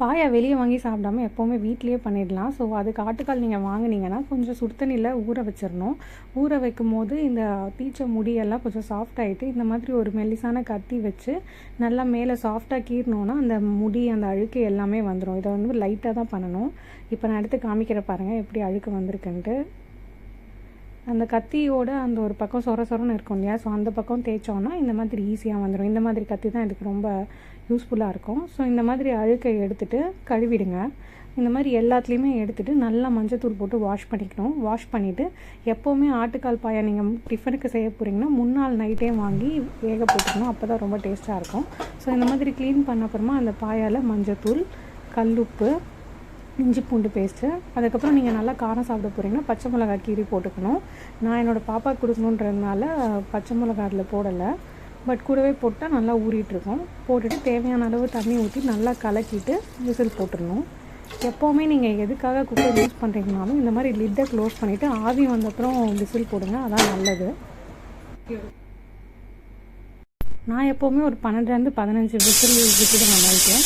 பாயா வெளியே வாங்கி சாப்பிடாம எப்போவுமே வீட்லேயே பண்ணிடலாம். ஸோ அதுக்கு ஆட்டுக்கால் நீங்கள் வாங்குனீங்கன்னா கொஞ்சம் சுடுத்தண்ணியில் ஊற வச்சிடணும். ஊற வைக்கும் போது இந்த தீச்ச முடியெல்லாம் கொஞ்சம் சாஃப்ட் ஆகிட்டு இந்த மாதிரி ஒரு மெல்லிசான கத்தி வச்சு நல்லா மேலே சாஃப்டாக கீறினோன்னா அந்த முடி அந்த அழுக்கு எல்லாமே வந்துடும் இதை வந்து லைட்டாக தான் பண்ணணும். இப்போ நான் எடுத்து காமிக்கிற பாருங்கள் எப்படி அழுக்கு வந்திருக்குன்ட்டு. அந்த கத்தியோட அந்த ஒரு பக்கம் சொர சொரன்னு இருக்கும் இல்லையா? ஸோ அந்த பக்கம் தேய்ச்சோன்னா இந்த மாதிரி ஈஸியாக வந்துடும் இந்த மாதிரி கத்தி தான் இதுக்கு ரொம்ப யூஸ்ஃபுல்லாக இருக்கும். ஸோ இந்த மாதிரி அழுக்கை எடுத்துகிட்டு கழுவிடுங்க. இந்த மாதிரி எல்லாத்துலேயுமே எடுத்துகிட்டு நல்லா மஞ்சத்தூள் போட்டு வாஷ் பண்ணிக்கணும். வாஷ் பண்ணிவிட்டு எப்போவுமே ஆட்டுக்கால் பாயா நீங்கள் டிஃபனுக்கு செய்ய போகிறீங்கன்னா முன்னாள் நைட்டே வாங்கி வேக போட்டுக்கணும். அப்போ தான் ரொம்ப டேஸ்ட்டாக இருக்கும். ஸோ இந்த மாதிரி க்ளீன் பண்ண அப்புறமா அந்த பாயால் மஞ்சத்தூள் கல்லுப்பு இஞ்சி பூண்டு பேஸ்ட்டு அதுக்கப்புறம் நீங்கள் நல்லா காரம் சாப்பிட போகிறீங்கன்னா பச்சை மிளகா கீரி போட்டுக்கணும். நான் என்னோடய பாப்பா கொடுக்கணுன்றதுனால பச்சை மிளகா அதில் போடலை. பட் கூடவே போட்டால் நல்லா ஊறிட்டுருக்கும் போட்டுட்டு தேவையான அளவு தண்ணி ஊற்றி நல்லா கலக்கிட்டு விசில் போட்டுடணும் எப்போவுமே நீங்கள் எதுக்காக குக்கர் யூஸ் பண்ணுறீங்கனாலும் இந்த மாதிரி லிட்டை க்ளோஸ் பண்ணிவிட்டு ஆவி வந்தப்புறம் விசில் போடுங்க. அதான் நல்லது. நான் எப்போவுமே ஒரு பன்னெண்டுலேருந்து பதினஞ்சு விசில் விட்டுடுவேன் நைட்டு.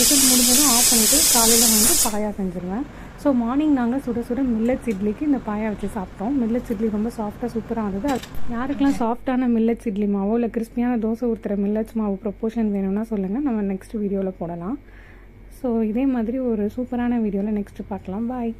விசில் முடிஞ்சதும் ஆஃப் பண்ணிவிட்டு காலையில் வந்து பாயா செஞ்சுருவேன். ஸோ மார்னிங் நாங்கள் சுட சுட மில்லட்ஸ் இட்லிக்கு இந்த பாயா வச்சு சாப்பிட்டோம். மில்லட்ஸ் இட்லி ரொம்ப சாஃப்டாக சூப்பராக இருந்தது. அது யாருக்கெல்லாம் சாஃப்டான மில்லட்ஸ் இட்லி மாவோ இல்லை கிறிஸ்பியான தோசை ஊற்றுற மில்லட்ஸ் மாவு ப்ரொப்போஷன் வேணும்னா சொல்லுங்கள் நம்ம நெக்ஸ்ட் வீடியோவில் போடலாம். ஸோ இதே மாதிரி ஒரு சூப்பரான வீடியோவில் நெக்ஸ்ட்டு பார்க்கலாம். பாய்